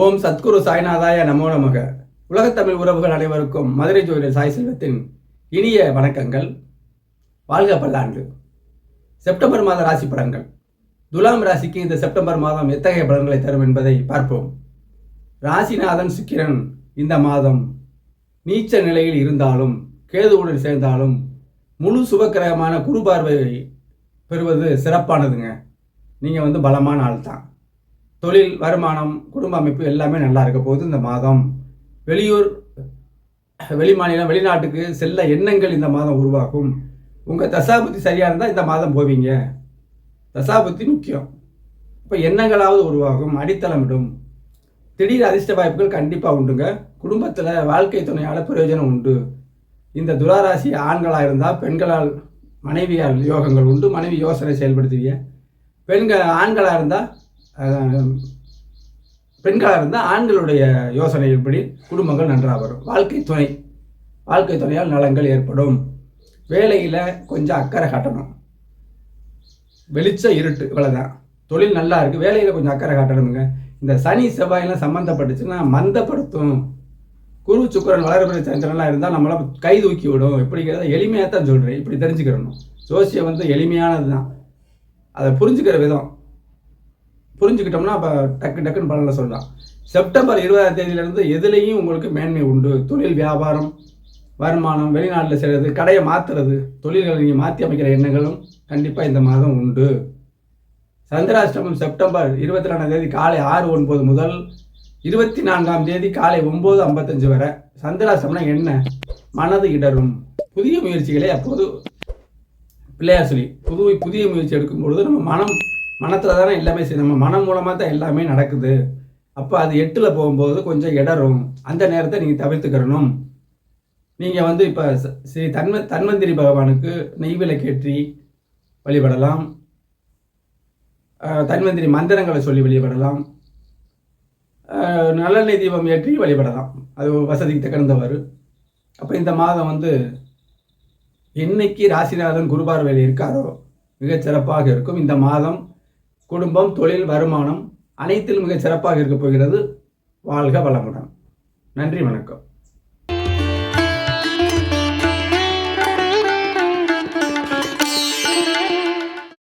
ஓம் சத்குரு சாய்நாதாய நமோ நமக. உலகத்தமிழ் உறவுகள் அனைவருக்கும் மதுரை ஜோதிடர் சாய் செல்வத்தின் இனிய வணக்கங்கள். வாழ்க பல்லாண்டு. செப்டம்பர் மாத ராசி பலன்கள். துலாம் ராசிக்கு இந்த செப்டம்பர் மாதம் எத்தகைய பலன்களை தரும் என்பதை பார்ப்போம். ராசிநாதன் சுக்கிரன் இந்த மாதம் நீச்ச நிலையில் இருந்தாலும் கேதுவுடன் சேர்ந்தாலும் முழு சுபக்கிரகமான குரு பெறுவது சிறப்பானதுங்க. நீங்கள் வந்து பலமான ஆள் தான் தொழில் வருமானம் குடும்ப அமைப்பு எல்லாமே நல்லா இருக்க போகுது இந்த மாதம். வெளியூர் வெளிமாநிலம் வெளிநாட்டுக்கு செல்ல எண்ணங்கள் இந்த மாதம் உருவாகும். உங்கள் தசாபுத்தி சரியாக இருந்தால் இந்த மாதம் போவீங்க. தசாபுத்தி முக்கியம். இப்போ எண்ணங்களாவது உருவாகும் அடித்தளமிடும். திடீர் அதிர்ஷ்ட வாய்ப்புகள் கண்டிப்பாக உண்டுங்க. குடும்பத்தில் வாழ்க்கை துணையால் பிரயோஜனம் உண்டு. இந்த துராராசி ஆண்களாக இருந்தால் பெண்களால் மனைவியால் யோகங்கள் உண்டு. மனைவி யோசனை செயல்படுத்துவீங்க. பெண்கள் ஆண்களாக இருந்தால் பெண்களாக இருந்தால் ஆண்களுடைய யோசனைப்படி குடும்பங்கள் நன்றாக வரும். வாழ்க்கை துணை. வாழ்க்கை துணையால் நலங்கள் ஏற்படும். வேலையில் கொஞ்சம் அக்கறை காட்டணும். வெளிச்ச இருட்டு இவ்வளோதான் தொழில் நல்லா இருக்குது வேலையில் கொஞ்சம் அக்கறை காட்டணுங்க. இந்த சனி செவ்வாயெல்லாம் சம்மந்தப்பட்டுச்சுன்னா மந்தப்படுத்தும். குரு சுக்கரன் வளர்பிறை சந்திரன்லாம் இருந்தால் நம்மளால் கை தூக்கி விடும். இப்படிங்கிறத எளிமையாக தான் சொல்கிறேன் இப்படி தெரிஞ்சுக்கிறணும். ஜோசியம் வந்து எளிமையானது தான் அதை புரிஞ்சுக்கிற விதம். புரிஞ்சுக்கிட்டோம்னா அப்போ டக்கு டக்குன்னு பலனில் சொல்லலாம். செப்டம்பர் இருபதாம் தேதியிலேருந்து எதுலேயும் உங்களுக்கு மேன்மை உண்டு. தொழில் வியாபாரம் வருமானம் வெளிநாட்டில் செய்கிறது கடையை மாற்றுறது தொழில்களை நீங்கள் மாற்றி அமைக்கிற எண்ணங்களும் கண்டிப்பாக இந்த மாதம் உண்டு. சந்திராஷ்டமம் செப்டம்பர் இருபத்தி ரெண்டாம் தேதி காலை ஆறு ஒன்பது முதல் இருபத்தி நான்காம் தேதி காலை ஒம்பது ஐம்பத்தஞ்சு வரை. சந்திராஷ்டமம்னா என்ன? மனது இடரும். புதிய முயற்சிகளை அப்போது பிள்ளையார் சொல்லி புது புதிய முயற்சி எடுக்கும் பொழுது நம்ம மனம் மனத்தில் தானே எல்லாமே செய்யணும். நம்ம மனம் மூலமாக தான் எல்லாமே நடக்குது. அப்போ அது எட்டில் போகும்போது கொஞ்சம் இடரும். அந்த நேரத்தை நீங்கள் தவிர்த்துக்கிறணும் நீங்கள் வந்து இப்போ ஸ்ரீ தன்வ தன்வந்திரி பகவானுக்கு நெய்விளக்கேற்றி வழிபடலாம். தன்வந்திரி மந்திரங்களை சொல்லி வழிபடலாம். நல்லெண்ணெய் தீபம் ஏற்றி வழிபடலாம். அது வசதிக்கு தகுந்தவர் அப்போ இந்த மாதம் வந்து என்னைக்கு ராசிநாதன் குருபார்வையில் இருக்காரோ மிகச்சிறப்பாக இருக்கும். இந்த மாதம் குடும்பம் தொழில் வருமானம் அனைத்திலும் மிகச் சிறப்பாக இருக்கப் போகிறது. வாழ்க வளமுடன். நன்றி வணக்கம்.